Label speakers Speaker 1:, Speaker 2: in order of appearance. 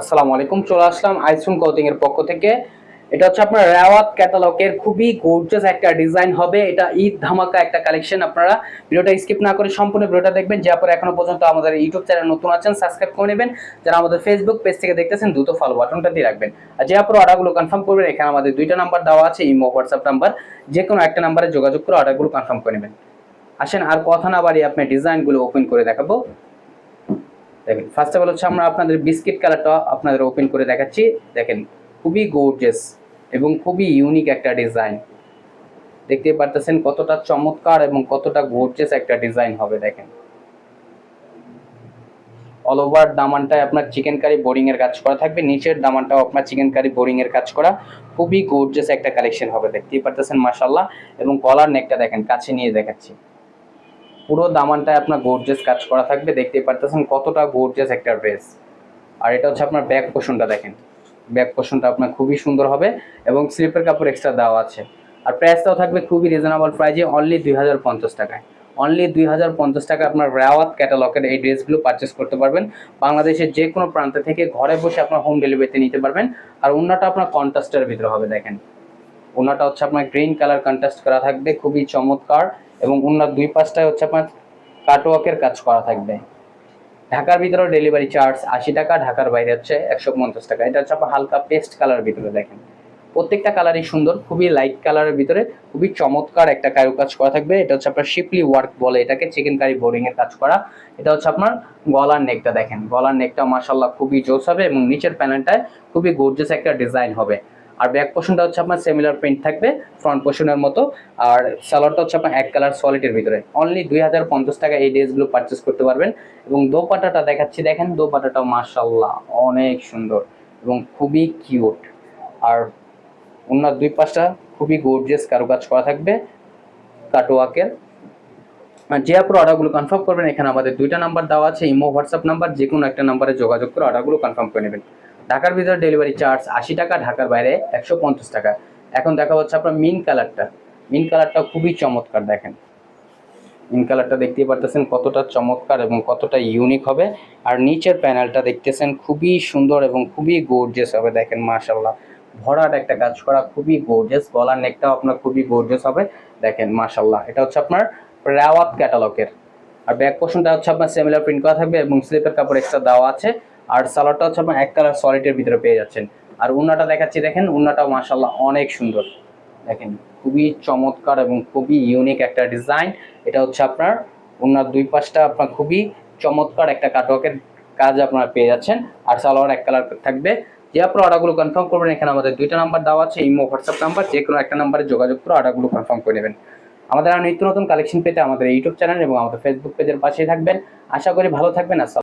Speaker 1: আসসালামু আলাইকুম, চলে আসলাম আইসুন ক্লোথিং এর পক্ষ থেকে। এটা হচ্ছে আপনার রেওয়াত ক্যাটালগের খুবই গর্জিয়াস একটা ডিজাইন হবে। এটা ঈদ ধামাকা একটা কালেকশন আপনারা ভিডিওটা স্কিপ না করে সম্পূর্ণ ভিডিওটা দেখবেন। যে আপনারা এখনও পর্যন্ত আমাদের ইউটিউব চ্যানেল নতুন আছেন সাবস্ক্রাইব করে নেবেন। যারা আমাদের ফেসবুক পেজ থেকে দেখতেছেন, দ্রুত ফলো বাটনটা দিয়ে রাখবেন। আর যে আপনারা অর্ডারগুলো কনফার্ম করবেন, এখানে আমাদের দুইটা নাম্বার দেওয়া আছে, ইমো হোয়াটসঅ্যাপ নাম্বার যে কোনো একটা নাম্বারে যোগাযোগ করে অর্ডারগুলো কনফার্ম করে নেবেন। আসেন, আর কথা না বাড়িয়ে আপনি ডিজাইনগুলো ওপেন করে দেখাবো। দেখেন ফার্স্ট অফ অল হচ্ছে আমরা আপনাদের বিস্কিট কালারটা আপনাদের ওপেন করে দেখাচ্ছি। দেখেন, খুবই গোর্জেস এবং খুবই ইউনিক একটা ডিজাইন দেখতে পারতেছেন কতটা চমৎকার এবং কতটা গোর্জেস একটা ডিজাইন হবে, দেখেন। অল ওভার দামানটায় আপনার চিকেন কারি বোরিং এর কাজ করা থাকবে, নিচের দামানটাও আপনার চিকেন কারি বোরিং এর কাজ করা। খুবই গোর্জেস একটা কালেকশন হবে, দেখতেই পারতেছেন মাশাল্লাহ এবং কলার নেকটা দেখেন, কাছে নিয়ে দেখাচ্ছি। পুরো দামানটায় আপনার গোর্জেস কাজ করা থাকবে। দেখতেই পারতেছেন কতটা গোর্জেস একটা ড্রেস আর এটা হচ্ছে আপনার ব্যাক পোষণটা দেখেন। ব্যাক পোষণটা আপনার খুবই সুন্দর হবে এবং স্লিপের কাপড় এক্সট্রা দেওয়া আছে। আর প্রাইসটাও থাকবে খুবই রিজনেবল প্রাইজে অনলি দুই হাজার পঞ্চাশ টাকায়। অনলি দুই হাজার পঞ্চাশ টাকা আপনার রেওয়াত ক্যাটালগের এই ড্রেসগুলো পারচেস করতে পারবেন। বাংলাদেশের যে কোনো প্রান্ত থেকে ঘরে বসে আপনার হোম ডেলিভারিতে নিতে পারবেন। আর অন্যটা আপনার কন্ট্রাস্টের ভিতরে হবে, দেখেন। ওনাটা হচ্ছে আপনার গ্রিন কালার কন্ট্রাস্ট করা থাকবে, খুবই চমৎকার। এবং ওনার দুই পাশটায় হচ্ছে আপনার কাটওয়ার্কের কাজ করা থাকবে। ঢাকার ভিতরে ডেলিভারি চার্জ আশি টাকা, ঢাকার বাইরে হচ্ছে একশো পঞ্চাশ টাকা। এটা হচ্ছে আপনার হালকা পেস্ট কালার ভিতরে দেখেন। প্রত্যেকটা কালারই সুন্দর, খুবই লাইট কালারের ভিতরে, খুবই চমৎকার একটা কারু কাজ করা থাকবে। এটা হচ্ছে আপনার শিপলি ওয়ার্ক বলে এটাকে চিকেন কারি বোরিং এর কাজ করা। এটা হচ্ছে আপনার গলার নেকটা দেখেন। গলার নেকটা মাসাল্লাহ খুবই জোস হবে এবং নিচের প্যানেলটায় খুবই গর্জিয়াস একটা ডিজাইন হবে। আর ব্যাক পোর্শনটা হচ্ছে আপনার সিমিলার প্রিন্ট থাকবে ফ্রন্ট পোর্শনের মতো। আর সালোয়ারটা হচ্ছে আপনার এক কালার সলিডের ভিতরে। অনলি দুই হাজার পঞ্চাশ টাকা এই ড্রেসগুলো পারচেস করতে পারবেন। এবং দোপাটাটা দেখাচ্ছি, দেখেন দোপাটাটাও মার্শাল্লাহ অনেক সুন্দর এবং খুবই কিউট আর ওনার দুই পাশটা খুবই গর্জিয়াস কারুকাজ করা থাকবে কাটোয়াকের যে আপনার অর্ডারগুলো কনফার্ম করবেন, এখানে আমাদের দুইটা নাম্বার দেওয়া আছে, ইমো হোয়াটসঅ্যাপ নাম্বার যে কোনো একটা নাম্বারে যোগাযোগ করে অর্ডারগুলো কনফার্ম করে নেবেন। ঢাকার ভিতরে ডেলিভারি চার্জ আশি টাকা, ঢাকার বাইরে একশো পঞ্চাশ টাকা। এখন দেখা হচ্ছে আপনার মিন কালারটা মিন কালারটা খুবই চমৎকার, দেখেন। মিন কালারটা দেখতেই পারতেছেন কতটা চমৎকার এবং কতটা ইউনিক হবে। আর নিচের প্যানেলটা দেখতেছেন খুবই সুন্দর এবং খুবই গোর্জিয়াস হবে, দেখেন মাশাল্লাহ ভরাট একটা কাজ করা, খুবই গোর্জিয়াস গলার নেকটাও আপনার খুবই গোর্জিয়াস হবে, দেখেন মাশাল্লাহ এটা হচ্ছে আপনার রেওয়াত ক্যাটালগের আর ব্যাক পোর্শনটা হচ্ছে আপনার সেমিলার প্রিন্ট করা থাকবে এবং স্লিপের কাপড় এক্সট্রা দেওয়া আছে। আর সালোয়ারটা হচ্ছে আপনার এক কালার সলিডের ভিতরে পেয়ে যাচ্ছেন। আর উন্নাটা দেখাচ্ছি, দেখেন, উন্নাটাও মাশাল্লাহ অনেক সুন্দর। দেখেন, খুবই চমৎকার এবং খুবই ইউনিক একটা ডিজাইন এটা হচ্ছে আপনার উন্নার দুই পাশটা আপনার খুবই চমৎকার একটা কাটওয়ার্কের কাজ আপনারা পেয়ে যাচ্ছেন। আর সালোয়ার এক কালার থাকবে। যে আপনার অর্ডারগুলো কনফার্ম করবেন, এখানে আমাদের দুইটা নাম্বার দেওয়া আছে, ইমো হোয়াটসঅ্যাপ নাম্বার যে কোনো একটা নাম্বারে যোগাযোগ করে অর্ডারগুলো কনফার্ম করে নেবেন। আমাদের আর নিত্য নতুন কালেকশন পেতে আমাদের ইউটিউব চ্যানেল এবং আমাদের ফেসবুক পেজের পাশেই থাকবেন। আশা করি ভালো থাকবেন, আসসালাম